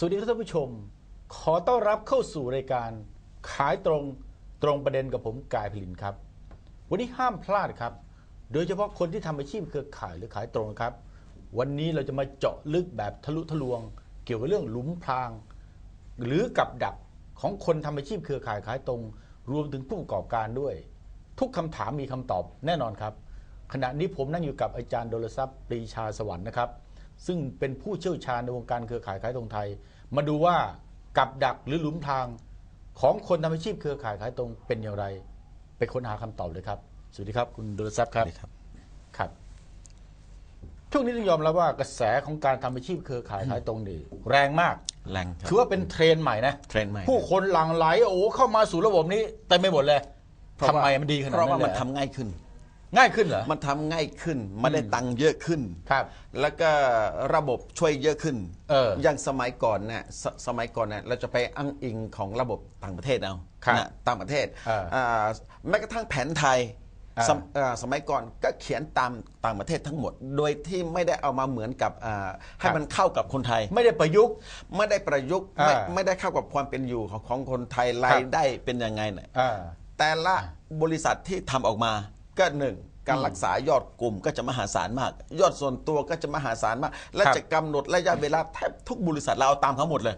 สวัสดีครับท่านผู้ชม ขอต้อนรับเข้าสู่รายการขายตรงตรงประเด็นกับผมกายพลินครับ วันนี้ห้ามพลาดครับ โดยเฉพาะคนที่ทำอาชีพเครือข่ายหรือขายตรงครับ วันนี้เราจะมาเจาะลึกแบบทะลุทะลวง เกี่ยวกับเรื่องหลุมพราง หรือกับดักของคนทำอาชีพเครือข่ายขายตรง รวมถึงผู้ประกอบการด้วย ทุกคำถามมีคำตอบแน่นอนครับ ขณะนี้ผมนั่งอยู่กับอาจารย์โดลทรัพย์ปรีชาสวรรค์นะครับซึ่งเป็นผู้เชี่ยวชาญในวงการเครือข่ายขายตรงไทย มาดูว่ากับดักหรือหลุมทางของคนทำอาชีพเครือข่ายขายตรงเป็นอย่างไร ไปค้นหาคำตอบเลยครับ สวัสดีครับ คุณโดลทรัพย์ครับ ครับ ครับช่วงนี้ต้องยอมรับว่ากระแสของการทำอาชีพเครือข่ายขายตรงนี่แรงมาก แรงครับถือว่าเป็นเทรนด์ใหม่นะ เทรนด์ใหม่ผู้คนหลั่งไหลโอ้โหเข้ามาสู่ระบบนี้เต็มไปหมดเลยเพราะทำว่าไมมันดีขนาดเพราะนั้ว่านเลมันยทำง่ายขึ้น ง่ายขึ้นเหรอ มันทำง่ายขึ้นไม่ได้ตังค์เยอะขึ้น ครับ แล้วก็ระบบช่วยเยอะขึ้นเอออย่างสมัยก่อนเนี่ยสสมัยก่อนเนี่ยเราจะไปอ้างอิงของระบบต่างประเทศเอาครับนะต่างประเทศเอออ่าแม้กระทั่งแผนไทยอ่า สมเอ่อสมัยก่อนก็เขียนตามต่างประเทศทั้งหมด โดยที่ไม่ได้เอามาเหมือนกับอ่าให้มันเข้ากับคนไทย ไม่ได้ประยุกต์ ไม่ได้ประยุกต์ไม่อ่าไม่ได้เข้ากับความเป็นอยู่ของของคนไทยรายได้เป็นยังไงเนี่ย อ่า แต่ละบริษัทที่ทำออกมา ก็หนึ่งการรักษายอดกลุ่มก็จะมหาศาลมาก ยอดส่วนตัวก็จะมหาศาลมาก และครับจะกำหนดระยะเวลาแทบทุกบริษัทเราเอาตามเขาหมดเลย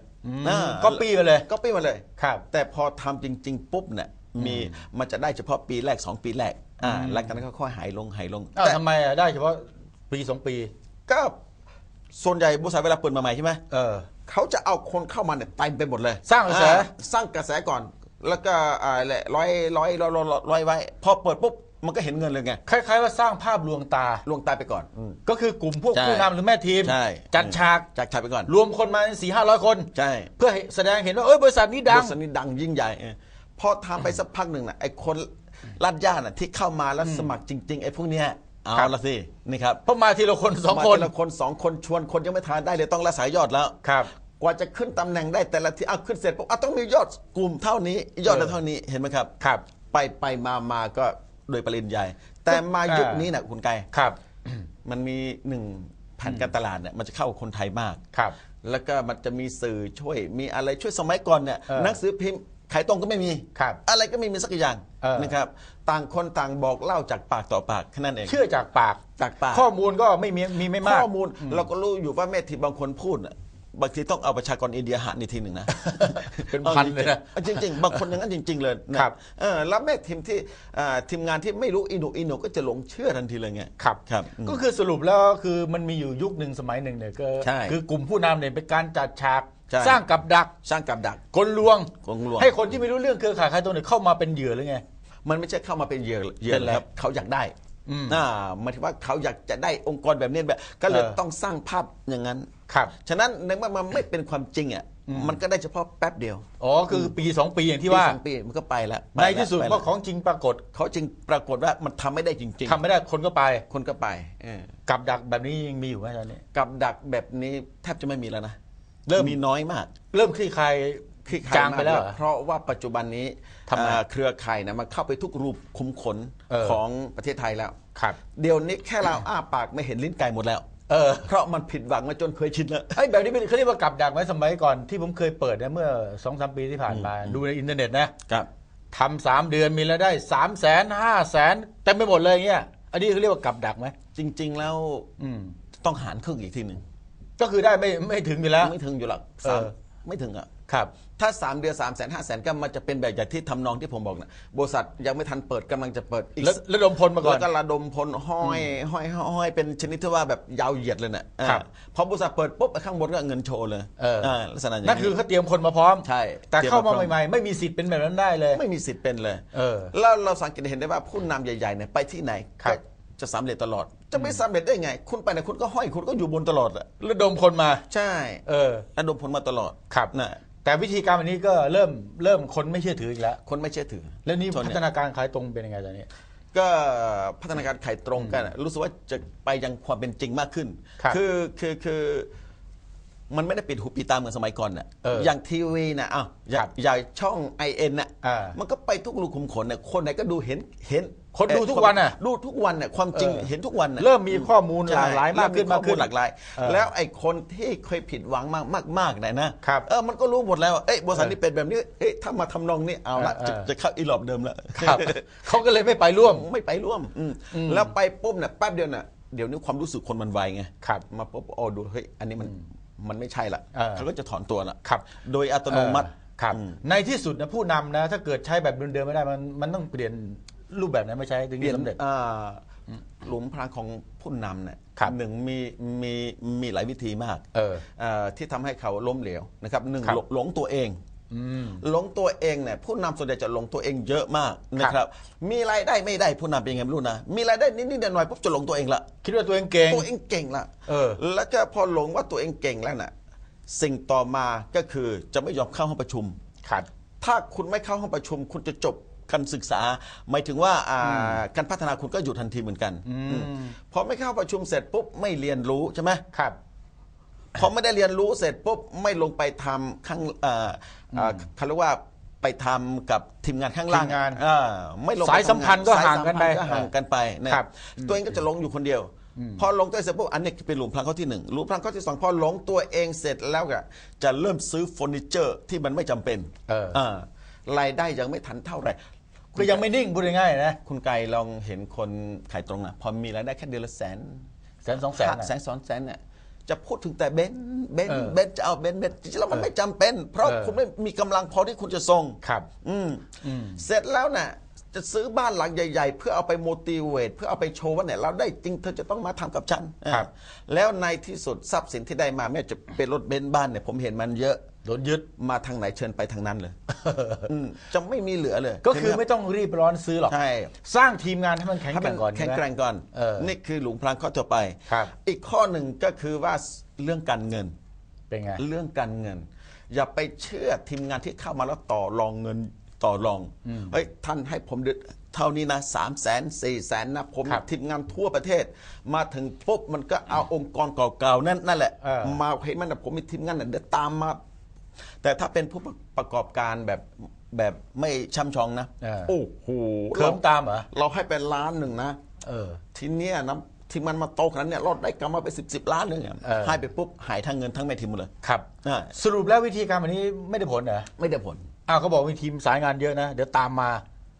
นะก็ปีไปเลยก็ปีมาเลยครับ แต่พอทำจริง ๆ ปุ๊บเนี่ยมีมันจะได้เฉพาะปีแรก 2 ปีแรกอ่าแล้วกันก็ค่อยหายลงหายลงอ้าวแต่ทำไมอะได้เฉพาะปีสองปีก็ส่วนใหญ่บริษัทเวลาเปิดมาใหม่ใช่ไหมเออเขาจะเอาคนเข้ามาเนี่ยเต็มไปหมดเลย สร้างกระแสอ่สร้างกระแสก่อน แล้วก็อ่าแหละร้อยร้อยร้อยร้อยร้อยไว้ พอเปิดปุ๊บ มันก็เห็นเงินเลยไง คล้ายๆว่าสร้างภาพลวงตา ลวงตายไปก่อน ก็คือกลุ่มพวกใช่ผู้นำหรือแม่ทีม ใช่ จัดฉาก จากฉากไปก่อน รวมคนมาสี่ห้าร้อยคน ใช่เพื่อให้แสดงเห็นว่า เอ้ยบริษัทนี้ดังบริษัทนี้ดังยิ่งใหญ่เออพอทำไปสักพักหนึ่งนะไอ้คนลาดย่าน่ะที่เข้ามาแล้วสมัครจริง ๆ ไอ้พวกเนี้ยเอาครับ ละสินี่ครับเพราะมาทีละคนสองคน มาทีละคนสองคนชวนคนยังไม่ทานได้เลยต้องรักษายอดแล้วครับ กว่าจะขึ้นตำแหน่งได้แต่ละทีเอาขึ้นเสร็จปุ๊บอะต้องมียอดกลุ่มเท่านี้ ยอดละเท่านี้เห็นไหมครับ ครับ ไปไปมามาก็ โดยปริญญาแต่มาอ่ายุยุคนี้นะคุณไกรครับ มันมีหนึ่งแผนการตลาดเนี่ยมันจะเข้ากับคนไทยมากครับ แล้วก็มันจะมีสื่อช่วยมีอะไรช่วยสมัยก่อนเนี่ยเออหนังสือพิมพ์ขายตรงก็ไม่มีครับอะไรก็ไม่มีสักอย่างเออนะครับ ต่างคนต่างบอกเล่าจากปากต่อปากแค่นั้นเอง เชื่อจากปาก จากปาก ข้อมูลก็ไม่มีมีไม่มาก ข้อมูลเราก็รู้อยู่ว่าแม่ทีบางคนพูดน่ะ บางทีต้องเอาประชากรอินเดียหารในทีหนึ่งนะ เป็นพันเลยนะ อาจริงๆจริงๆ บางคนอย่างนั้นจริง ๆ เลยนะครับ เออแล้วแม่ทีมที่อ่าทีมงานที่ไม่รู้อินุอินุก็จะหลงเชื่อทันทีเลยไงครับ ครับอืม ก็คือสรุปแล้วคือมันมีอยู่ยุคหนึ่งสมัยหนึ่งเนี่ยก็ใช่คือกลุ่มผู้นำเนี่ยเป็นการจัดฉาก ใช่ สร้างกับดักสร้างกับดักกลลวง กลลวง ให้คนที่ไม่รู้เรื่องเครือข่ายขายตรงเนี่ยเข้ามาเป็นเหยื่อหรือไง มันไม่ใช่เข้ามาเป็นเหยื่อเหยื่เป็อนอะไรครับเขาอยากได้ อืม อ่าหมายถึงว่าเขาอยากจะได้องค์กรแบบนี้แบบ ก็เลยเออ ต้องสร้างภาพอย่างนั้น ครับ ฉะนั้นในเมื่อมันไม่เป็นความจริงอะมันก็ได้เฉพาะแป๊บเดียวอ๋อ คือปีสองปีอย่างที่ว่า ปีสองปีมันก็ไปแล้วไปในแล้วที่สุดไปเมื่แล้อวของจริงปรากฏเขาจึงปรากฏว่ามันทำไม่ได้จริงทำไม่ได้คนก็ไป ๆ คนก็ไปเออกับดักแบบนี้ยังมีอยู่ไหมตอนนี้ กับดักแบบนี้แทบจะไม่มีแล้วนะเริ่ม มีน้อยมาก เริ่มคลี่คลาย คลี่คลยจางไปแล้วมเหรอเพราะว่าปัจจุบันนี้ทำไมอ่าเครือข่ายนะมันเข้าไปทุกรูปคุมขนเออ ของประเทศไทยแล้ว ครับ เดี๋ยวนี้แค่เราอ้าปากไม่เห็นลิ้นไก่หมดแล้ว เออ เพราะมันผิดหวังมาจนเคยชินแล้ว ไอ้ยแบบนี้เป็นเขาเรียกว่ากับดักไหมสมัยก่อนที่ผมเคยเปิดนะเมื่อสองสามปีที่ผ่านมา ดูในอินเทอร์เน็ตนะครับ ทำสามเดือนมีรายได้สามแสนห้าแสนเต็มไปหมดเลยอย่างเงี้ยอันนี้เขาเรียกว่ากับดักไหมจริง ๆ แล้วอืมต้องหารครึ่งอีกทีหนึ่งก็คือได้ไม่ไม่ถึงอยู่แล้ว ไม่ถึงอยู่หรอกเออสาม ไม่ถึงอะครับ ถ้า 3 เดือน3ามแสนห้าแสนก็มันจะเป็นแบบอย่างที่ทำนองที่ผมบอกนะบริษัทยังไม่ทันเปิดกำลังจะเปิดอีก แล้วระดมพลมาก่อแล้นวก็ระดมพลห้อยห้อยห้อยเป็นชนิดที่ว่าแบบยาวเหยียดเลยนะครับอ่าพอบริษัทเปิดปุ๊บไอ้ข้างบนก็เงินโชว์เลยเอออ่าลักษณะอย่างนั่นคือเขาเตรียมคนมาพร้อม ใช่แต่ตรียเข้ามาพร้อใหม่ๆ ไม่มีสิทธิ์เป็นแบบนั้นได้เลย ไม่มีสิทธิ์เป็นเลย เออ แล้วเราสังเกตเห็นได้ว่าผู้นำใหญ่ๆเนี่ยไปที่ไหนครับ ก็ จะสำเร็จตลอด จะไม่สำเร็จได้ไง คุณไปไหนคุณก็ห้อยคุณก็อยู่บนตลอดอะระดมพลมา ใช่ เออระดมผลมาตลอดครับนะแต่วิธีการแบบนี้ก็เริ่มเริ่มคนไม่เชื่อถืออีกแล้ว คนไม่เชื่อถือ แล้วนี่ส่พัเยฒนาการขายตรงเป็นยังไงตอนนี้ก็พัฒนาการไข่ตรงกันอะรู้สึกว่าจะไปยังความเป็นจริงมากขึ้นครับอคือคือ มันไม่ได้ปิดหูปิดตาเหมือนสมัยก่อนน่ะเอออย่างทีวีน่ะอ้าวอย่าครับอย่างช่องไอเอ็นน่ะอ่ามันก็ไปทุกรูขุมขนน่ะคนไหนก็ดูเห็นเห็นคนดูทุกวันน่ะดูทุกวันน่ะความจริงเออเห็นทุกวันน่ะเริ่มมีข้อมูลหใช่ลากหลายมากขึ้นเริ่มากขึ้นข้อหลากหลาย เออแล้วไอ้คนที่เคยผิดหวังมากมากมากๆเนี่ยนะครับเออมันก็รู้หมดแล้วว่าเอ้ยบริษัทนี้เป็นแบบนี้เอ้ยถ้ามาทำนองนี้เอาละเออจะเออจะเข้าอีหลอบเดิมแล้ว ครับ เขาก็เลยไม่ไปร่วม ไม่ไปร่วมอืมแล้วไปปุ๊บเนี่ยแป๊บเดียวน่ะเดี๋ยวนี้ความรู้สึกคนมันไวไงครับ มาปุ๊บโอ้ดูเฮ้ยอันนี้มัน มันไม่ใช่ละเออ เขาก็จะถอนตัวละครับ โดยอัตโนมัติเออครับ อืม ในที่สุดนะผู้นำนะถ้าเกิดใช้แบบเดิมๆไม่ได้มันมันต้องเปลี่ยนรูปแบบนั้นไม่ใช้ถึงเปลี่ยจะนสำเร็จ อ่าหลุมพรางของผู้นำเนี่ยครับหนึ่งมีมีมีหลายวิธีมากเออเอ่อที่ทำให้เขาล้มเหลวนะครับหนึ่งครับหลงหลงตัวเองอืมห ลงตัวเองเนี่ยผู้นำส่วนใหญ่จะหลงตัวเองเยอะมากนะครับ มีรายได้ไม่ได้ผู้นำเป็นยังไงไม่รู้นะมีรายได้นิดๆหน่อยๆปุ๊บจะหลงตัวเองละคิดว่าตัวเองเก่ง ตัวเองเก่งละเออ แล้วก็พอหลงว่าตัวเองเก่งแล้วน่ะสิ่งต่อมาก็คือจะไม่ยอมเข้าห้องประชุม ครับ ถ้าคุณไม่เข้าห้องประชุม คุณจะจบการศึกษา หมายถึงว่าอ่าการพัฒนาคุณก็หยุดทันทีเหมือนกันอืมพอไม่เข้าประชุมเสร็จปุ๊บไม่เรียนรู้ใช่ไหม ครับ พอไม่ได้เรียนรู้เสร็จปุ๊บไม่ลงไปทำข้างเอ่ออ่าเขาเรียกว่าไปทำกับทีมงานข้างล่างทีมงานอ่ไม่ลงไปสายสัมพันธ์ก็ทำห่างกันไปสยสัมพัธ์ก็ห่างกันไปนะครับตัวเองก็จะลงอยู่คนเดียว พอลงตัวเองเสร็จปุ๊บอันนี้เป็นหลุมพรางข้อที่หนึ่งหลุมพรางข้อที่สองพอหลงตัวเองเสร็จแล้วก็จะเริ่มซื้อเฟอร์นิเจอร์ที่มันไม่จำเป็นเอออ่ารายได้ยังไม่ทันเท่าไหร่ ก็ยังไม่นิ่งพูดง่ายๆนะคุณไก่ลองเห็นคนขายตรงนะพอมีรายได้แค่เดือนละแสนแสนสองแสนน่ะ แสนสองแสนเนี่ย จะพูดถึงแต่เบนซ์เบนเอซ์อเบนซ์จะเอาเบนซ์เบนซ์จริงๆแล้วมันไม่จำเป็น เพราะเออ คุณไม่มีกำลังพอที่คุณจะส่ง ครับ อืมเสร็จแล้วน่ะ จะซื้อบ้านหลังใหญ่ ๆ เพื่อเอาไป motivate เพื่อเอาไปโชว์ว่าเนี่ยเราได้จริงเธอจะต้องมาทำกับฉันครับ อ่าแล้วในที่สุดทรัพย์สินที่ได้มาแม้จะเป็นรถเบนซ์บ้านเนี่ยผมเห็นมันเยอะ โดนยึดมาทางไหนเชิญไปทางนั้นเลย อืมจะไม่มีเหลือเลยก็คือใช่หไม่ต้องรีบร้อนซื้อหรอก ใช่สร้างทีมงานให้มันแข็งให้แกมัร่นงก่อนแข็งใช่ไหมแกร่งก่อนเออนี่คือหลุมพรางข้อต่อไป ครับ อีกข้อหนึ่งก็คือว่าเรื่องการเงิน เป็นไง เรื่องการเงิน อย่าไปเชื่อทีมงานที่เข้ามาแล้วต่อรองเงินต่อรองเฮ้ยท่านให้ผมเดือนเท่านี้นะสามแสนสี่แสนนะผมครับทีมงานทั่วประเทศ มาถึงปุ๊บมันก็เอาองค์กรเก่าๆนั่นนั่นแหละ เออ มาเห็นมันนะผมมีทีมงานน่ะเดี๋ยวตามมา แต่ถ้าเป็นผู้ประกอบการแบบแบบไม่ช่ำชองนะเออ โอ้โหเคิมตามเหรอ เราให้เป็นล้านหนึ่งนะ เออ ทีเนี้ยนะทีมมันมาโตขนาดเนี้ยเราได้กำมาไปสิบสิบล้านเลยอะเออ ให้ไปปุ๊บหายทั้งเงินทั้งแม่ทีมหมดเลยครับ อ่าสรุปแล้ววิธีการแบบนี้ไม่ได้ผลเหรอไม่ได้ผล อ้าวเขาบอกมีทีมสายงานเยอะนะ เดี๋ยวตามมา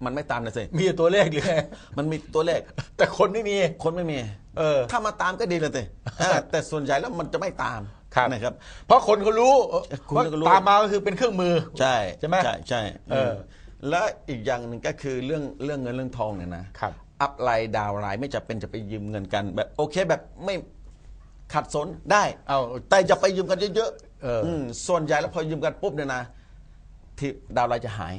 มันไม่ตามนะสิมีแต่ตัวเลขหรือไง มันมีตัวเลข แต่คนไม่มี คนไม่มี เออ ถ้ามาตามก็ดีเลยสิอ่าแต่ส่วนใหญ่แล้วมันจะไม่ตาม ครับ นะครับ เพราะคนเขารู้คุณว่าก็รู้ตามมาก็คือเป็นเครื่องมือ ใช่ใช่ไหมใช่ใช่เออมแล้วอีกอย่างหนึ่งก็คือเรื่องเรื่องเงินเรื่องทองเนี่ยนะครับ อัพไลน์ดาวน์ไลน์ไม่จะเป็นจะไปยืมเงินกัน แบบโอเคแบบไม่ขัดสนได้ เอา แต่จะไปยืมกันเยอะเอออืมส่วนใหญ่แล้วพอยืมกันปุ๊บเนี่ยนะที่ดาวน์ไลน์จะหาย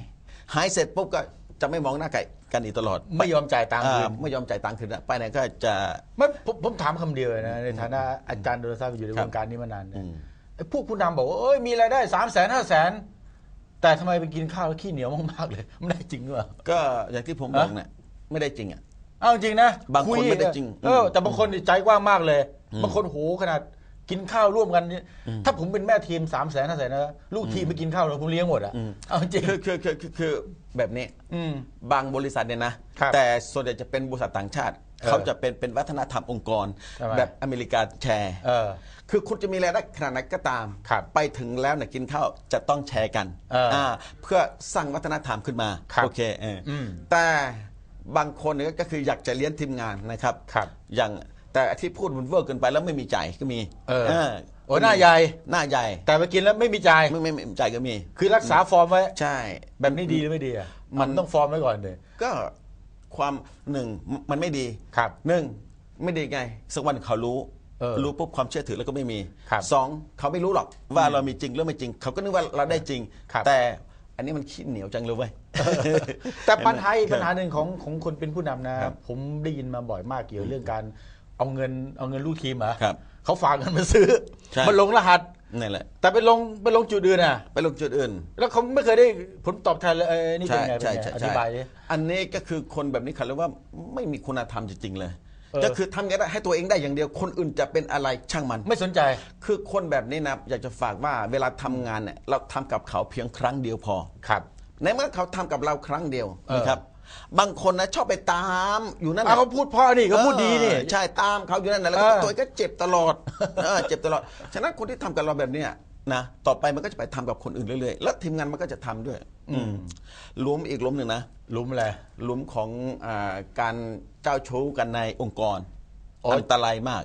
หายเสร็จปุ๊บก็ จะไม่มองหน้าไก่กันอีกตลอดไม่ยอมจ่ายตังค์คืน อ่าไม่ยอมจ่ายตังค์คืนนะไปไหนก็จะ ไม่ผมผมถามคำเดียวเลยนะในฐานะอาจารย์โดนทราบอยู่ในครัวบงการนี้มานานเนี่อืยมไอ้พวกผู้นำบอกว่าเอ้ยมีรายได้สามแสนห้าแสนแต่ทำไมไปกินข้าวแล้วขี้เหนียวมากๆเลยมันได้จริงหรือเปล่า ก็อย่างที่ผมบอกเนี่ยไม่ได้จริงอะ เอาจริงนะบางคนยไม่ได้จริงเออแต่บางคนนี่ใจกว้างมากเลยบางคนโหขนาด กินข้าวร่วมกันเนี่ยถ้าผมเป็นแม่ทีมสามแสนห้าแสนนะลูกทีมไปกินข้าวแล้วผมเลี้ยงหมดอะเอาจริง คือคือคือคือคือแบบนี้อืม บางบริษัทเนี่ยนะ ครับแต่ส่วนใหญ่จะเป็นบริษัทต่างชาติ เออเขาจะเป็นเป็นวัฒนธรรมองค์กร ทำไม แบบอเมริกาแชร์ เออ คือคุณจะมีรายได้ขนาดไหนก็ตาม ครับไปถึงแล้วเนี่ยกินข้าวจะต้องแชร์กันเอออ่าเพื่อสร้างวัฒนธรรมขึ้นมา ครับโอเคเอออมแต่บางคนเนี่ยก็คืออยากจะเลี้ยงทีมงานนะครับ ครับอย่าง แต่ที่พูดมันเวอร์เกินไปแล้วไม่มีจ่ายก็มีเออเออโอ้หน้าใหญ่ หน้าใหญ่แต่ไปกินแล้วไม่มีจ่าย ไม่ไม่ไม่จ่ายก็มี คือรักษาฟอร์มไว้ ใช่ แบบนี้ดีหรือไม่ดีอะมัมันนต้องฟอร์มไว้ก่อนเลยก็ความหนึ่งมันไม่ดีครับ หนึ่งไม่ดีไงสักวันเขารู้เออรู้ปุ๊บความเชื่อถือแล้วก็ไม่มีครับสองเขาไม่รู้หรอกว่าเรามีจริงหรือไม่จริง เขาก็นึกว่าเราได้จริง ครับ แต่อันนี้มันขี้เหนียวจังเลยเว้ย แต่ปัญหาอีกครับปัญหาหนึ่งของของคนเป็นผู้นำนะครับผมได้ยินมาบ่อยมากเกี่ยวเรื่องการ เอาเงินเอาเงินลูกทีมเหรอครับ เขาฝากเงินมาซื้อ ใช่ มันลงรหัส นั่นแหละ แต่ไปลงไปลงจุดอื่นอะ ไปลงจุดอื่น แล้วเขาไม่เคยได้ผลตอบแทนเลยเอ้ยนี่เป็นไงเป็นไงอธิบายดิ อันนี้ก็คือคนแบบนี้เขาเรียกว่าไม่มีคุณธรรมจริงๆเลย เออ ก็คือทำไงได้ให้ตัวเองได้อย่างเดียว คนอื่นจะเป็นอะไรช่างมัน ไม่สนใจ คือคนแบบนี้นะอยากจะฝากว่าเวลาทำงานเนี่ยเราทำกับเขาเพียงครั้งเดียวพอ ครับ ในเมื่อเขาทำกับเราครั้งเดียวเออนะครับ บางคนนะชอบไปตามอยู่นั่นอะน่ะ เขาพูดเพ่อนี่เขาพูดดีนี่ เออใช่ตามเขาอยู่นั่นนะแล้วเอก็อตัวเองก็เจ็บตลอดเออเจ็บตลอด ฉะนั้นคนที่ทำกับเราแบบเนี้ยนะต่อไปมันก็จะไปทำกับคนอื่นเรื่อยๆแล้วทีมงานมันก็จะทำด้วย อืมหลุมอีกหลุมหนึ่งนะลุมอะไร หลุมของอาการเจ้าชู้กันในองค์กรโอ๊ย อันตรายมาก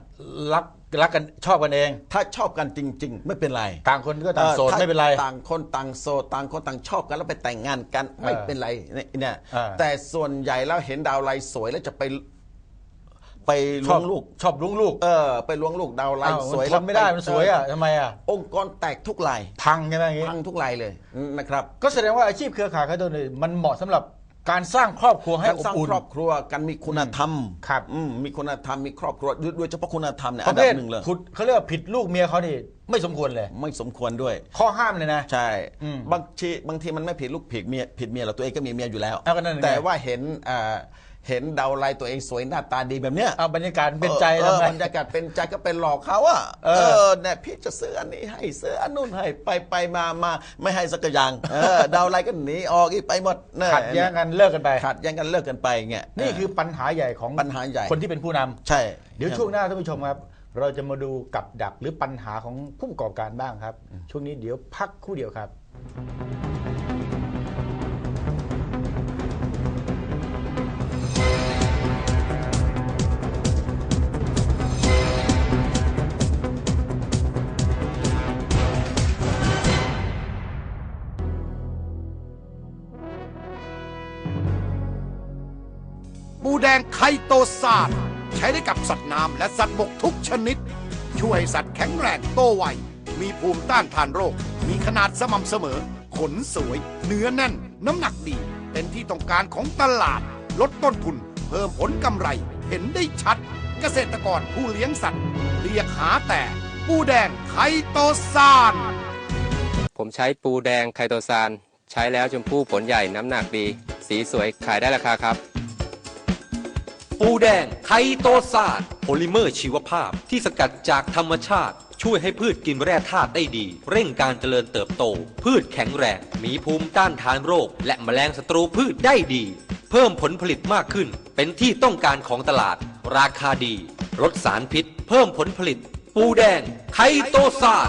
รัก รักกันชอบกันเอง ถ้าชอบกันจริง ๆ ไม่เป็นไรต่างคนก็ต่างโสดออถ้าไม่เป็นไร ต่างคนต่างโสดต่างคนต่างชอบกันแล้วไปแต่งงานกันไม่เป็นไรเนี่ยเออแต่ส่วนใหญ่แล้วเห็นดาวไลน์สวยแล้วจะไปไปชล้วอบงลูกชอบลุงลูก เออ ไปล้วงลูกดาวไลอ้าวน์มันสวยทนไม่ได้มันสวยอะทำไมอะองค์กรแตกทุกลายพังใช่ไหมอย่างงี้พังทุกลายเลยนะครับ ก็แสดงว่าอาชีพเครือข่ายค้าตัวนี้มันเหมาะสำหรับ การสร้างครอบครัวให้การอบสร้างอุ่น ครอบครัวกันมีคุณธรรมครับ อืมมีคุณธรรมมีครอบครัวโดยโดยเฉพาะคุณธรรมเนี่ยปอัระนดัเภบทหนึ่งเลย ขุดเขาเรียกว่าผิดลูกเมียเขานี่ไม่สมควรเลย ไม่สมควรด้วย ข้อห้ามเลยนะ ใช่อืมบางทีบางทีมันไม่ผิดลูกผิดเมียผิดเมียหรอกตัวเองก็มีเมียอยู่แล้ว เอาก็นั่นไงแต่ว่าเห็นอ่า เห็นดาวไลน์ตัวเองสวยหน้าตาดีแบบเนี้ยเอาบรรยากาศเป็นใจเอทำอไง บรรยากาศเป็นใจก็เป็นหลอกเขาอะเออ เนี่ยพี่จะซื้ออันนี้ให้ซื้ออันนู้นให้ไปไปมามาไม่ให้สักอย่างเออ ดาวไลน์ก็หนีออกอีกไปหมดเนี่ยขัดแย้งกันเลิกกันไป ขัดแย้งกันเลิกกันไปเงี้ยนี่คือปัญหาใหญ่ของปัญหาใหญ่คนที่เป็นผู้นำใช่ เดี๋ยวช่วงหน้าท่านผู้ชมครับ เราจะมาดูกับดักหรือปัญหาของผู้ประกอบการบ้างครับ ช่วงนี้เดี๋ยวพักครู่เดียวครับ ปูแดงไคโตซานใช้ได้กับสัตว์น้ำและสัตว์บกทุกชนิด ช่วยสัตว์แข็งแรงโตไว มีภูมิต้านทานโรค มีขนาดสม่ำเสมอ ขนสวย เนื้อแน่น น้ำหนักดี เป็นที่ต้องการของตลาด ลดต้นทุน เพิ่มผลกำไร เห็นได้ชัด เกษตรกรผู้เลี้ยงสัตว์ เรียกหาแต่ปูแดงไคโตซานผมใช้ปูแดงไคโตซานใช้แล้วชมพู่ผลใหญ่น้ำหนักดี สีสวยขายได้ราคาครับ ปูแดงไคโตซานโพลิเมอร์ชีวภาพที่สกัดจากธรรมชาติ ช่วยให้พืชกินแร่ธาตุได้ดี เร่งการเจริญเติบโต พืชแข็งแรง มีภูมิต้านทานโรค และแมลงศัตรูพืชได้ดี เพิ่มผลผลิตมากขึ้น เป็นที่ต้องการของตลาด ราคาดี ลดสารพิษ เพิ่มผลผลิต ปูแดงไคโตซาน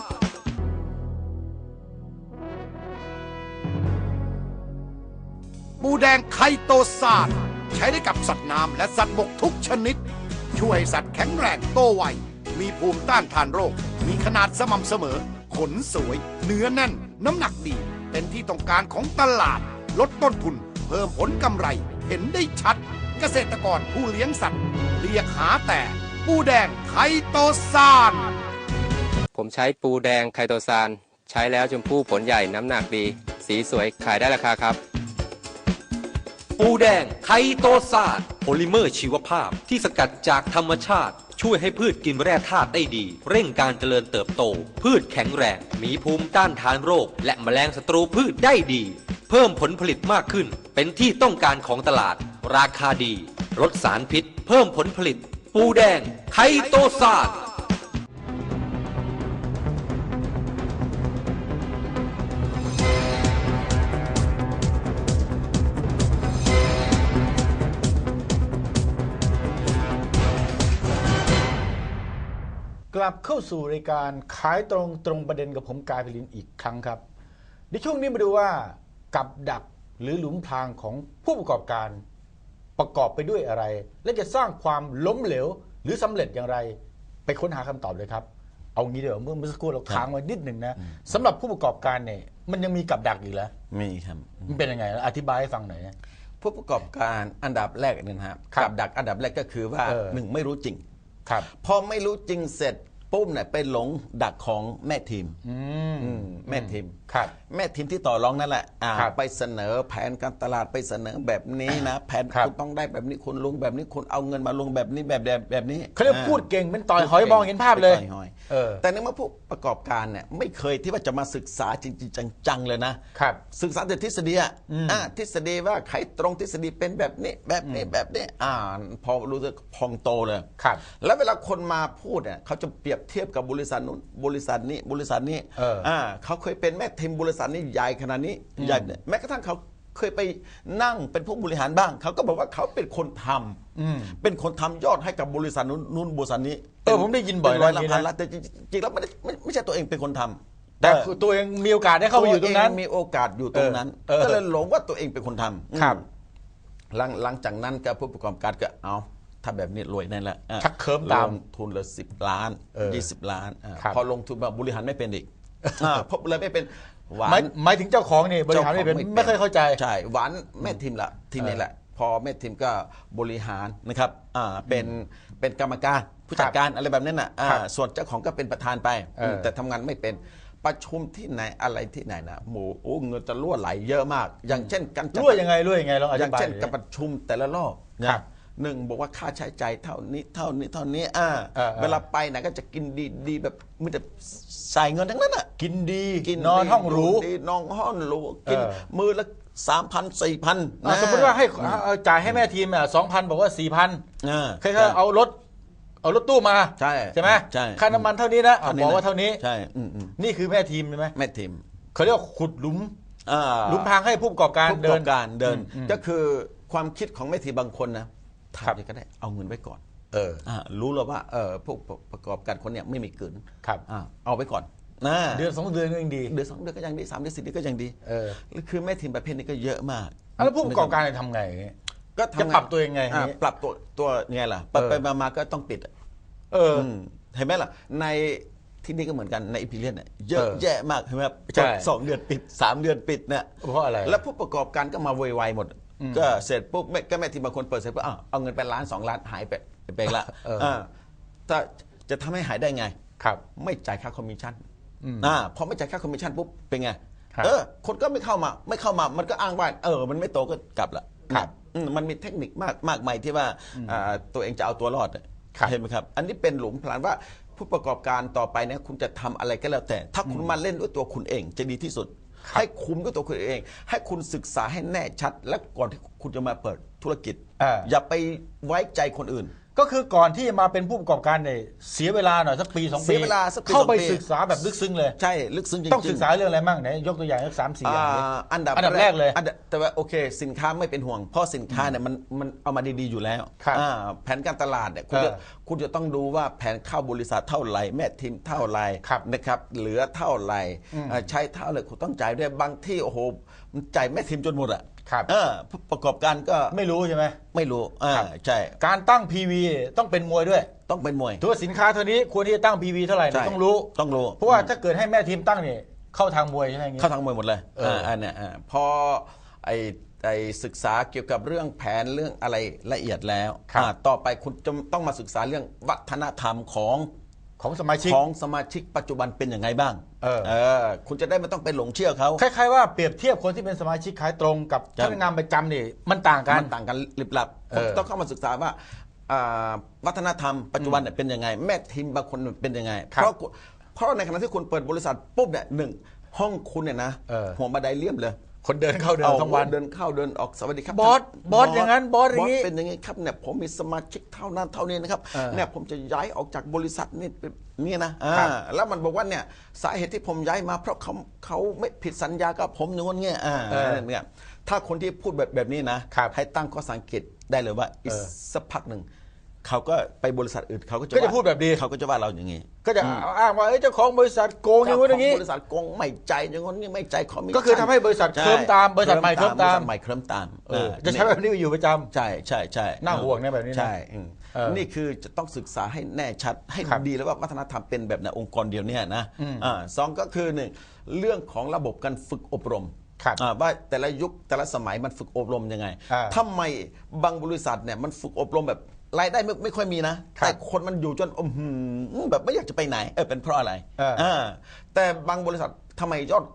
ปูแดงไคโตซานใช้ได้กับสัตว์น้ำและสัตว์บกทุกชนิด ช่วยให้สัตว์แข็งแรงโตไว มีภูมิต้านทานโรค มีขนาดสม่ำเสมอ ขนสวย เนื้อแน่น น้ำหนักดี เป็นที่ต้องการของตลาด ลดต้นทุน เพิ่มผลกำไร เห็นได้ชัด เกษตรกรผู้เลี้ยงสัตว์ เรียกหาแต่ปูแดงไคโตซานผมใช้ปูแดงไคโตซานใช้แล้วชมพู่ผลใหญ่น้ำหนักดี สีสวยขายได้ราคาครับ ปูแดง ไคโตซานโพลิเมอร์ชีวภาพที่สกัดจากธรรมชาติ ช่วยให้พืชกินแร่ธาตุได้ดี เร่งการเจริญเติบโต พืชแข็งแรง มีภูมิต้านทานโรค และแมลงศัตรูพืชได้ดี เพิ่มผลผลิตมากขึ้น เป็นที่ต้องการของตลาด ราคาดีลดสารพิษ เพิ่มผลผลิต ปูแดง ไคโตซาน ลับเข้าสู่รายการขายตรงตรงประเด็นกับผมกายพลินอีกครั้งครับ ในช่วงนี้มาดูว่ากับดักหรือหลุมพรางของผู้ประกอบการประกอบไปด้วยอะไร และจะสร้างความล้มเหลว หรือสำเร็จอย่างไร ไปค้นหาคำตอบเลยครับ เอางี้เดี๋ยวาเมื่อเมื่อสักครู่เราค้างไว้นิดหนึ่งนะสำหรับผู้ประกอบการเนี่ยมันยังมีกับดักอีกแล้วมีครับมันเป็นยังไงอธิบายให้ฟังหน่อยนะผู้ประกอบการอันดับแรกเนี่ยนะครับครับกับดักอันดับแรกก็คือว่าเออหนึ่งไม่รู้จริงครับพอไม่รู้จริงเสร็จ ปุ๊บเนี่ยไปหลงดักของแม่ทีมอืมอืมแม่ทีม ครับ แม่ทีมที่ต่อรองนั่นแหละอ่าครับไปเสนอแผนการตลาดไปเสนอแบบนี้นะ แผนครับ คุณต้องได้แบบนี้คุณลงแบบนี้คุณเอาเงินมาลงแบบนี้แบบแบบแบบนี้เขาเรียกพูดเก่งเป็นต่อยหอยมองเห็นภาพเลยต่อหอยเออ แต่ในเมื่อผู้ประกอบการเนี่ยไม่เคยที่ว่าจะมาศึกษาจริงๆจังๆเลยนะ ครับ ศึกษาแต่ทฤษฎีอะอ่าทฤษฎีว่าไขตรงทฤษฎีเป็นแบบนี้ แบบนี้แบบนี้อ่าพอรู้สึกพองโตเลยครับ แล้วเวลาคนมาพูดเนี่ยเขาจะเปรียบเทียบกับบริษัทนู้นบริษัทนี้บริษัทนี้เอออ่เขาเคยเป็นแม่ทีมบริษัทนี้ใหญ่ขนาดนี้ใหญ่เนี่ยแม้กระทั่งเขาเคยไปนั่งเป็นผู้บริหารบ้าง เขาก็บอกว่าเขาเป็นคนทำเป็นคนทำยอดให้กับบริษัทนู้นนู้นบริษัทนี้เออผมได้ยินบ่อยเป็ร้อยนะละอย่างนี้พันนะละแต่จริงๆแล้วไม่ได้ไม่ไม่ใช่ตัวเองเป็นคนทำ แต่เออตัวเองมีโอกาสได้เข้าไปอยู่ตรงนั้น วเมีโอกาสอยู่ตรงนั้น เออเออก็เลยหลงว่าตัวเองเป็นคนทำครับอืมหลังหลังจากนั้นก็ผู้ประกอบการก็เอา ถ้าแบบนี้รวยแน่ละอะชักเคิมตามลงทุนละสิบล้านเออยี่สิบล้านอะครับ พอลงทุนมาบริหารไม่เป็นอีกอะเพราะเลยไม่เป็นหวาหมายน หมายถึงเจ้าของนี่บริหารไม่เป็นจ้ขงไม่เคยเข้าใจ ใช่หวานแม่ทีมละทีนี้แหละ พอแม่ทีมก็บริหารนะครับอ่าเป็นเป็นกรรมการผู้จัดการอะไรแบบนั้นน่ะอ่าครับส่วนเจ้าของก็เป็นประธานไปเออแต่ทำงานไม่เป็นประชุมที่ไหนอะไรที่ไหนนะหมูโอ้เงินจะรั่วไหลเยอะมาก อย่างเช่นการจัด รั่วยังไงรั่วยังไงลองออธิย่างบาย เช่นหน่อยการประชุมแต่ละรอบนะครับ หนึ่งบอกว่าค่าใช้จ่ายเท่านี้เท่านี้เท่านี้อ่าเออเออ เวลาไปไหนก็จะกินดีดีแบบมีแต่ใส่เงินทั้งนั้นอะกินดีกินนอนห้องหรู ดีนอนห้องหรูกินเออ มือละสามพันสี่พันอะสมมติว่าให้เอาจ่ายให้แม่ทีมสองพันบอกว่าสี่พันแค่เอารถ เอารถตู้มาใช่ใช่ไหมใช่ค่าน้ำมันเท่านี้นะอะบอกว่าเท่านี้ ใช่อืมอืมนี่คือแม่ทีมใช่ไหมแม่ทีมเขาเรียกว่าขุดหลุมอ่า หลุมพรางให้ผู้ประกอบการผู้ประเดิกอน บการเดินอืมก็คือความคิดของแม่ทีมบางคนนะครับ ทำยังไงก็ได้เอาเงินไว้ก่อนเอออ่ารู้แล้วว่าเออผู้ประกอบการคนเนี้ยไม่มีเกินครับอ่าเอาไว้ก่อนนะเดือนสองเดือนก็ยังดีเดือนสองเดือนก็ยังดีสามเดือนสี่เดือนก็ยังดีเออคือแม่ทีมประเภทนี้ก็เยอะมากอะแล้วผู้ประกอบการจะทำไงก็ทำจะปรับตัวยังไงอ่านี้ปรับตัวตัวยังไงล่ะ ไปเออไปมามาก็ต้องปิดอะเออมเห็นไหมล่ะ ในที่นี่ก็เหมือนกันในอิพิเลียนเนี่ยเยอะเออแยะมากเห็นไหมครับใช่สองเดือนปิดสามเดือนปิดเนี่ยเพราะอะไรแล้วผู้ประกอบการก็มาโวยวายหมด ก็เสร็จปุ๊บแม่ก็แม่ทีมบางคนเปิดเสร็จปุ๊บอ้าวเอาเงินไปล้านสองล้านหายไปไปละเอออ่าถ้าจะทำให้หายได้ไง ครับ ไม่จ่ายค่าคอมมิชชั่นอ่าพอไม่จ่ายค่าคอมมิชชั่นปุ๊บเป็นไง ครับเออ คนก็ไม่เข้ามา ไม่เข้ามา มันก็อ้างว่า เออ มันไม่โตก็กลับละครับอืมมันมีเทคนิคมากมากมายที่ว่าอ่าตัวเองจะเอาตัวรอดอะครับ เห็นไหมครับ อันนี้เป็นหลุมพรางว่าผู้ประกอบการต่อไปเนี่ยคุณจะทำอะไรก็แล้วแต่ ถ้าคุณมาเล่นด้วยตัวคุณเองจะดีที่สุด ให้คุมด้วยตัวคุณเอง ให้คุณศึกษาให้แน่ชัด และก่อนที่คุณจะมาเปิดธุรกิจอ่าอย่าไปไว้ใจคนอื่น ก็คือก่อนที่จะมาเป็นผู้ประกอบการเนี่ยเสียเวลาหน่อยสักปีสองปีเสียเวลาสักปีเข้าไปสองปีศึกษาแบบลึกซึ้งเลย ใช่ลึกซึ้งจริงๆต้องศึกษาเรื่องอะไรบ้างไหนยกตัวอย่างสักสามสี่อย่างดิอ่าอันดับอันดับแรกเลยอันดับแต่ว่าโอเค สินค้าไม่เป็นห่วง เพราะสินค้าเนี่ยมันมันเอามาดีๆอยู่แล้วครับอ่าแผนการตลาดเนี่ยคุณจะเออคุณจะต้องดูว่าแผนเข้าบริษัทเท่าไหร่แม่ทีมเท่าไหร่ครับนะครับ เหลือเท่าไหร่อ่าใช้เท่าไหร่คุณต้องจ่ายด้วยบางที่โอ้โหมันจ่ายแม่ทีมจนหมดอะ ครับเออผู้ประกอบการก็ไม่รู้ใช่ไหม ไม่รู้อ่าครับ ใช่การตั้ง PV ต้องเป็นมวยด้วยต้องเป็นมวย ถือว่าสินค้าเท่านี้ควรที่จะตั้ง PV เท่าไหร่เนี่ยใช่ ต้องรู้ ต้องรู้เพราะว่าถ้าเกิดให้แม่ทีมตั้งเนี่ยเข้าทางมวยใช่ไหมอย่างงี้ เข้าทางมวยหมดเลยเอออ่าอันเนี้ยอ่าพอไอไอศึกษาเกี่ยวกับเรื่องแผนเรื่องอะไรละเอียดแล้วครับ อ่าต่อไปคุณจะต้องมาศึกษาเรื่องวัฒนธรรมของของสมาชิก ของสมาชิกปัจจุบันเป็นยังไงบ้าง เอออ คุณจะได้ไม่ต้องไปหลงเชื่อเขา คล้ายๆว่าเปรียบเทียบคนที่เป็นสมาชิกขายตรงกับครับ พนักงานประจำนี่มันต่างกัน มันต่างกันลิบลับเออ ต้องเข้ามาศึกษาว่าอ่าวัฒนธรรมปัจจุบันเนี่ยเป็นยังไง แม่ทีมบางคนเป็นยังไงครับเพราะเพราะในขณะที่คุณเปิดบริษัทปุ๊บเนี่ยหนึ่งห้องคุณเนี่ยนะเออ หัวบันไดเลี่ยมเลย คนเดินเข้าเดินเอาทั้งวันเดินเข้าเดินออกสวัสดีครับบอสท่นบอสอย่างนั้นบอสอย่างนี้เป็นอย่างนี้ครับเนี่ยผมมีสมาชิกเท่านั้นเท่านี้นะครับเออเนี่ยผมจะย้ายออกจากบริษัทนี่เป็นนี่นะครัอ่าบแล้วมันบอกว่าเนี่ยสาเหตุที่ผมย้ายมา เพราะเขาเขาไม่ผิดสัญญากับผมอย่างงี้นเงี้ยอ่าเออเนี่ยถ้าคนที่พูดแบบแบบนี้นะครับให้ตั้งข้อสังเกตได้เลยว่าอีกเออสักพักหนึ่ง เขาก็ไปบริษัทอื่นเขาก็จะก็จะว่าพูดแบบนี้ เขาก็จะว่าเราอย่างนี้ก็จะอ้างว่าเอ้ยเจ้าของบริษัทโกงอย่างนู้นอย่างนี้บริษัทโกงไม่ใจอย่างนู้นนี่ไม่ใจคอมมิชชั่นก็คือทำให้บริษัทเคลิ้มตามบริษัทใหม่เคลิ้มตาม บริษัทใหม่เคลิ้มตามเออจะใช้แบบนี้อยู่ประจำ ใช่ใช่ใช่น่าห่วงนะแบบนี้นะใช่อืมเออนี่คือจะต้องศึกษาให้แน่ชัดให้ครับดีแล้วว่าวัฒนธรรมเป็นแบบไหนองค์กรเดียวเนี่ยนะอ่าสองก็คือหนึ่งเรื่องของระบบการฝึกอบรมครับอ่าว่าแต่ละยุคแต่ละสมัยมันฝึกอบรมยังไงอ่า ทำไมบางบริษัทเนี่ยมันฝึกอบรมแบบ รายได้ไม่ไม่ค่อยมีนะ ครับแต่คนมันอยู่จนอื้อหือแบบไม่อยากจะไปไหน เออเป็นเพราะอะไรเอออ่าแต่บางบริษัททำไมยอด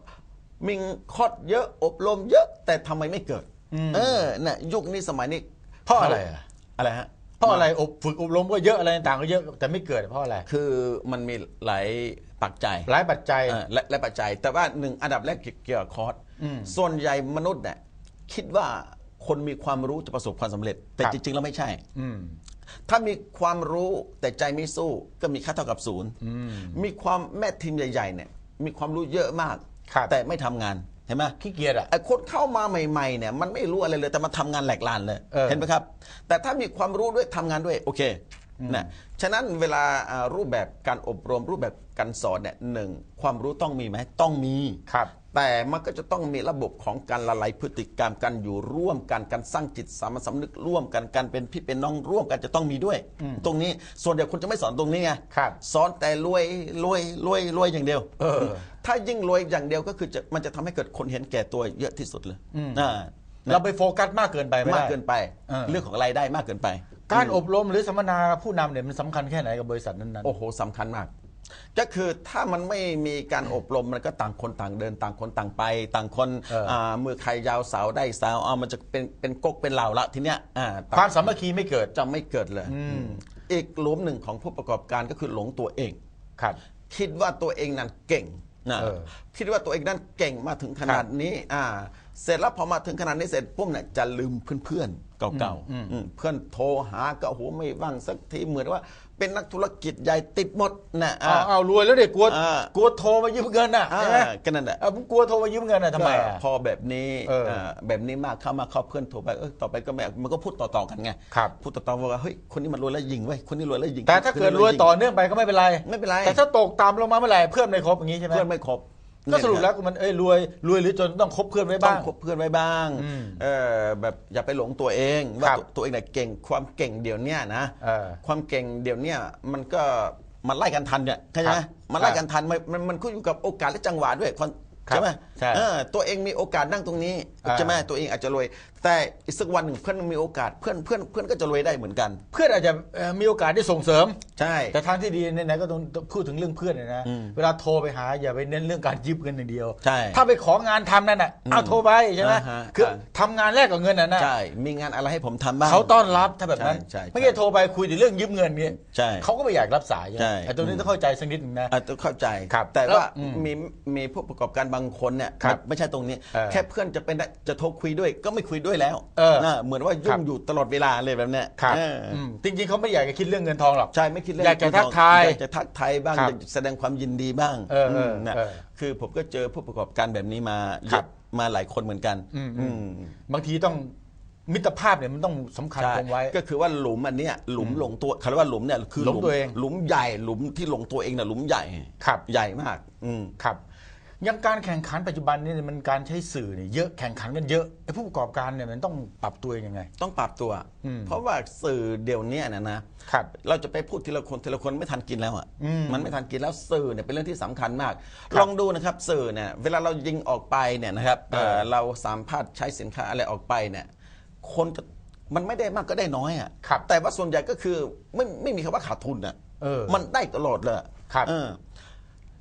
มีคอร์สเยอะอบรมเยอะแต่ทำไมไม่เกิด เออเนี่ยยุคนี้สมัยนี้เพราะอะไรอะ อะไรฮะ เพราะอะไรอบฝึกอบรมก็เยอะอะไรต่างๆก็เยอะแต่ไม่เกิดเพราะอะไรคือมันมีหลายปัจจัยหลายปัจจัย เออและและปัจจัย แต่ว่าหนึ่งอันดับแรกเกี่ยวกับคอร์สส่วนใหญ่มนุษย์เนี่ยคิดว่าคนมีความรู้จะประสบความสำเร็จ แต่ครับ จริงๆแล้วไม่ใช่ อืม ถ้ามีความรู้แต่ใจไม่สู้ก็มีค่าเท่ากับศูนย์มีความแม่ทีมใหญ่ๆเนี่ยมีความรู้เยอะมากครับแต่ไม่ทำงานเห็นไหมขี้เกียจอะไอ้คนเข้ามาใหม่ๆเนี่ยมันไม่รู้อะไรเลยแต่มันทำงานแหลกลานเลยเออเห็นไหมครับ แต่ถ้ามีความรู้ด้วยทำงานด้วยโอเคนะฉะนั้นเวลาอ่ารูปแบบการอบรมรูปแบบการสอนเนี่ยหนึ่งความรู้ต้องมีไหมต้องมีครับ แต่มันก็จะต้องมีระบบของการละลายพฤติกรรมการอยู่ร่วมกันการสร้างจิตสามัญสำนึกร่วมกันการเป็นพี่เป็นน้องร่วมกันจะต้องมีด้วย ตรงนี้ส่วนใหญ่คนจะไม่สอนตรงนี้ไงครับสอนแต่รวยรวยรวยรวยอย่างเดียวเออถ้ายิ่งรวยอย่างเดียวก็คือจะมันจะทำให้เกิดคนเห็นแก่ตัวเยอะที่สุดเลยอ่าเราไปโฟกัสมากเกินไปไม่มากได้เกินไปเออเรื่องของรายได้มากเกินไป การอบรมหรือสัมมนาผู้นำเนี่ยมันสำคัญแค่ไหนกับบริษัทนั้นโอ้โหสำคัญมาก ก็คือถ้ามันไม่มีการอบรมมันก็ต่างคนต่างเดินต่างคนต่างไป ต่างคนเอออ่ามือใครยาวสาวได้สาวอ่ามันจะเป็นเป็นก๊กเป็นเหล่าละทีเนี้ยอ่าๆต่างความสามัคคีไม่เกิด จะไม่เกิดเลยอีกหลุมหนึ่งของผู้ประกอบการก็คือหลงตัวเอง ครับ คิดว่าตัวเองนั้นเก่งนะเออคิดว่าตัวเองนั้นเก่งมาถึงขนาดนี้อ่าเสร็จแล้วพอมาถึงขนาดนี้เสร็จปุ๊บเนี่ยจะลืมเพื่อนๆเก่าๆอืมเพื่อนโทรหาก็โหไม่ว่างสักทีเหมือนว่า เป็นนักธุรกิจใหญ่ติดหมดนะเอาเอารวยแล้วเด็กกลัวอ่า กลัวโทรมายืมเงินน่ะอ่าใช่ไหมก็นั่นแหละเอาผมกลัวโทรมายืมเงินน่ะทำไมอะก็พอแบบนี้เอออ่าแบบนี้มากเข้ามาเข้าเพื่อนโทรไปเออต่อไปก็ไม่มันก็พูดต่อๆกันไงครับ พูดต่อๆว่าเฮ้ยคนนี้มันรวยแล้วยิงเว้ยคนนี้รวยแล้วยิงแต่ถ้าเกิดรวยต่อเนื่องไปก็ไม่เป็นไร ไม่เป็นไรแต่ถ้าตกต่ำลงมาเมื่อไหร่เพื่อนไม่ครบอย่างนี้ใช่ไหม เพื่อนไม่ครบ ก็สรุปแล้วมันเอ้ยรวยรวยหรือจนต้องคบเพื่อนไว้ต้อบ้างงคบเพื่อนไว้บ้างอืมเออแบบอย่าไปหลงตัวเองว่าครับตัวตัวเองเนี่ยเก่งความเก่งเดี๋ยวเนี้ยนะเออความเก่งเดี๋ยวเนี้ยมันก็มันไล่กันทันเนี่ยเข้าใจไหมครับมันไล่กันทันมันมันมันขึ้นอยู่กับโอกาสและจังหวะด้วยคนครับ ใช่ไหมใช่เออตัวเองมีโอกาสนั่งตรงนี้อ่า ใช่ไหมตัวเองอาจจะรวย แต่อีกสักวันหนึ่งเพื่อนมีโอกาสเพื่อนเพื่อนเพื่อนก็จะรวยได้เหมือนกัน เพื่อนอาจจะเอ่อมีโอกาสได้ส่งเสริม ใช่ แต่ทางที่ดีไหนๆก็ต้องพูดถึงเรื่องเพื่อนเลยนะเวลาโทรไปหาอย่าไปเน้นเรื่องการยืมเงินอย่างเดียว ใช่ถ้าไปของานทำนั่นน่ะเอาโทรไปใช่ไหมอ่าฮะคือครับทำงานแรกกับเงินน่ะนะใช่ มีงานอะไรให้ผมทำบ้าง เขาต้อนรับถ้าแบบนั้นใช่ใช่ไม่ใช่โทรไปคุยแต่เรื่องยืมเงินเนี่ยใช่เขาก็ไม่อยากรับสายใช่ไหมใช่ ไอ้ตรงนี้ต้องเข้าใจสักนิดหนึงนะ อะต้องเข้าใจ ครับแต่แล้วว่าอืม มีมีผู้ประกอบการบางคนเนี่ยครับไม่ใช่ตรงนี้เออแค่เพื่อนจะเป็นได้จะโทรคุยด้วย ก็ไม่คุยด้วยแล้วเออ นะเหมือนว่าครัยุ่บงอยู่ตลอดเวลาเลยแบบเนี้ยครับเอออมจริงๆเขาไม่อยากจะคิดเรื่องเงินทองหรอก ใช่ไม่คิดเรื่องอยากจะทักทายอยากจะทักทายบ้างครับอยากจะแสดงความยินดีบ้างเออเออมนะเออคือผมก็เจอผู้ประกอบการแบบนี้มาเยครัอะบมาหลายคนเหมือนกันอืมอืม บางทีต้องมิตรภาพเนี่ยมันต้องสำคัญใช่คงไว้ ก็คือว่าหลุมอันเนี้ยหลุมหลงตัวเขาเรียกว่าหลุมเนี่ยคือหลงตัวเอง หลุมใหญ่หลุมที่หลงตัวเองน่ะหลุมใหญ่ครับใหญ่มาก อืม ครับอ ยังการแข่งขันปัจจุบันนี่มันการใช้สื่อเนี่ยเยอะแข่งขันกันเยอะไอ้ผู้ประกอบการเนี่ยมันต้องปรับตัวยังไง ต้องปรับตัว อืมเพราะว่าสื่อเดี๋ยวเนี้ยนะนะครับ เราจะไปพูดทีละคนทีละคนไม่ทันกินแล้วอะอืมมันไม่ทันกินแล้วสื่อเนี่ยเป็นเรื่องที่สำคัญมาก ครับลองดูนะครับสื่อเนี่ยเวลาเรายิงออกไปเนี่ยนะครับเออเอ่อเราสามารถใช้สินค้าอะไรออกไปเนี่ยคนจะมันไม่ได้มากก็ได้น้อยอะครับแต่ว่าส่วนใหญ่ก็คือไม่ไม่มีคำว่าขาดทุนอะเออมันได้ตลอดเลยครับ เออเพ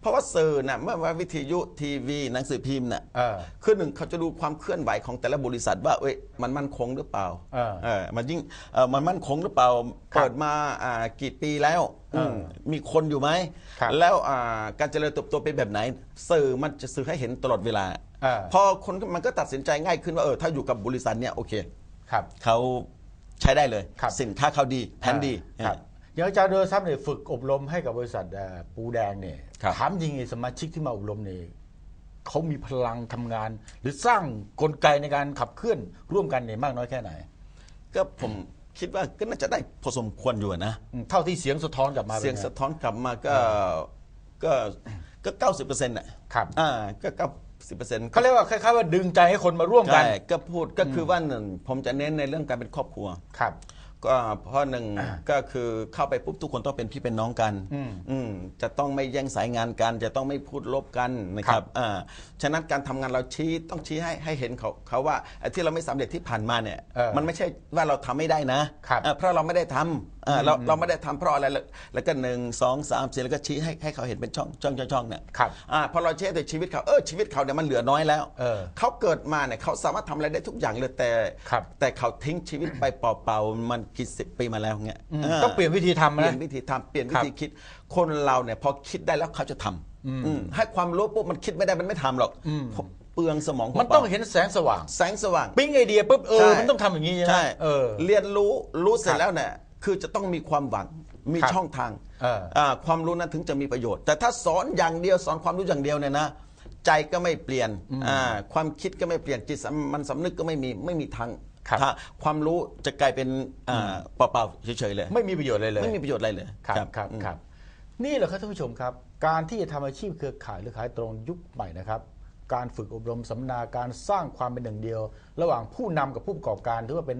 ราะว่าสื่อน่ะเมื่อว่าวิทยุทีวีหนังสือพิมพ์น่ะเออ คือหนึ่งเขาจะดูความเคลื่อนไหวของแต่ละบริษัทว่าเอ้ยมันมั่นคงหรือเปล่าเออเออมันยิ่งเออมันมั่นคงหรือเปล่าครับเปิดมาอ่ากี่ปีแล้วอืมเออมีคนอยู่ไหมครับ แล้วอ่าการเจริญเติบโตเป็นแบบไหน สื่อมันจะสื่อให้เห็นตลอดเวลา เออพอคนมันก็ตัดสินใจง่ายขึ้นว่าเออถ้าอยู่กับบริษัทเนี่ยโอเค ครับ เขาใช้ได้เลย ครับ สินค้าเขาดีแผนดี ครับอย่างอาจารย์โดยซับเนี่ยฝึกอบรมให้กับบริษัทเอ่อปูแดงเนี่ยครับ ถามจริงไอ้สมาชิกที่มาอบรมเนี่ยเขามีพลังทำงาน หรือสร้างกลไกในการขับเคลื่อนร่วมกันเนี่ยมากน้อยแค่ไหนก็ผมคิดว่าก็น่าจะได้พอสมควรอยู่นะ อืมเท่าที่เสียงสะท้อนกลับมาเสียงป็นไสะท้อนกลับมาก็ก็ก็เก้าสิบเปอร์เซ็นต์อะครับอ่าก็เก้าสิบเปอร์เซ็นต์เขาเรียกว่าคล้ายๆว่าดึงใจให้คนมาร่วมกันใช่ก็พูดก็คือว่าหนึ่งผมจะเน้นในเรื่องการเป็นครอบครัว ครับ ก็เพราะหนึ่งก็คือเข้าไปปุ๊บทุกคนต้องเป็นพี่เป็นน้องกันอืมอืมจะต้องไม่แย่งสายงานกัน จะต้องไม่พูดลบกันนะคครัรับบอ่าฉะนั้นการทำงานเราชี้ต้องชี้ให้ให้เห็นเขาเขาว่าไอ้ที่เราไม่สำเร็จที่ผ่านมาเนี่ยเออมันไม่ใช่ว่าเราทำไม่ได้นะครับอ่าเพราะเราไม่ได้ทำอ่าเราเราไม่ได้ทำเพราะอะไรแล้วแล้วก็หนึ่งสองสามสี่แล้วก็ชี้ให้ให้เขาเห็นเป็นช่องช่องช่องช่องเนี่ยครับอ่าพอเราชี้แต่ชีวิตเขาเออชีวิตเขาเนี่ยมันเหลือน้อยแล้วเออเขาเกิดมาเนี่ยเขาสามารถทำอะไรได้ทุกอย่างเลยแต่ ครับ แต่เขาทิ้งชีวิตไปเปล่าๆมันกี่สิบปีมาแล้วเงี้ยอืมาต้องเปลี่ยนวิธีทำเปลี่ยนะนวิธีทำเปลี่ยนวิครับธีคิด คนเราเนี่ยพอคิดได้แล้วเขาจะทำอืมให้ความรู้ปุ๊บมันคิดไม่ได้มันไม่ทำหรอกเปลืองสมองมันต้องเห็นแสงสว่าง แสงสว่าง ปิ๊งไอเดียปุ๊บเออใช่มันต้องทำอย่างนี้ใช่ไหมใช่เออ เรียนรู้รู้เสร็ครัจบแล้วเนี่ย คือจะต้องมีความหวังมีครับช่องทางเอออ่าความรู้นั้นถึงจะมีประโยชน์ แต่ถ้าสอนอย่างเดียวสอนความรู้อย่างเดียวเนี่ยนะใจก็ไม่เปลี่ยนอ่าความคิดก็ไม่เปลี่ยนจิตสำมันสำนึกก็ไม่มีไม่มีทางครับ ถ้าความรู้จะกลายเป็นอ่าเปล่าๆเฉยๆเลยไม่มีประโยชน์เลยเลย ไม่มีประโยชน์อะไรเลย ครับครับอืมครับนี่แหละครับท่านผู้ชมครับ การที่จะทำอาชีพเครือข่ายหรือขายตรงยุคใหม่นะครับ การฝึกอบรมสัมมนาการสร้างความเป็นหนึ่งเดียว ระหว่างผู้นำกับผู้ประกอบการถือว่าเป็น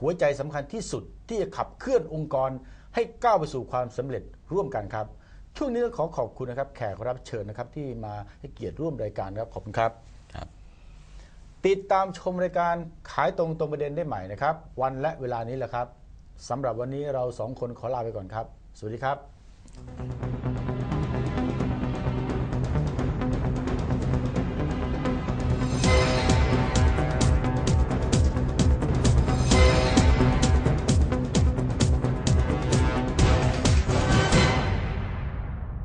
หัวใจสำคัญที่สุดที่จะขับเคลื่อนองค์กร ให้ก้าวไปสู่ความสำเร็จร่วมกันครับช่วงนี้ต้องขอขอบคุณนะครับ แขกรับเชิญนะครับที่มาให้เกียรติร่วมรายการครับขอบคุณครับครับ ติดตามชมรายการขายตรงตรงประเด็นได้ใหม่นะครับ วันและเวลานี้แหละครับสำหรับวันนี้เราสองคนขอลาไปก่อนครับ สวัสดีครับ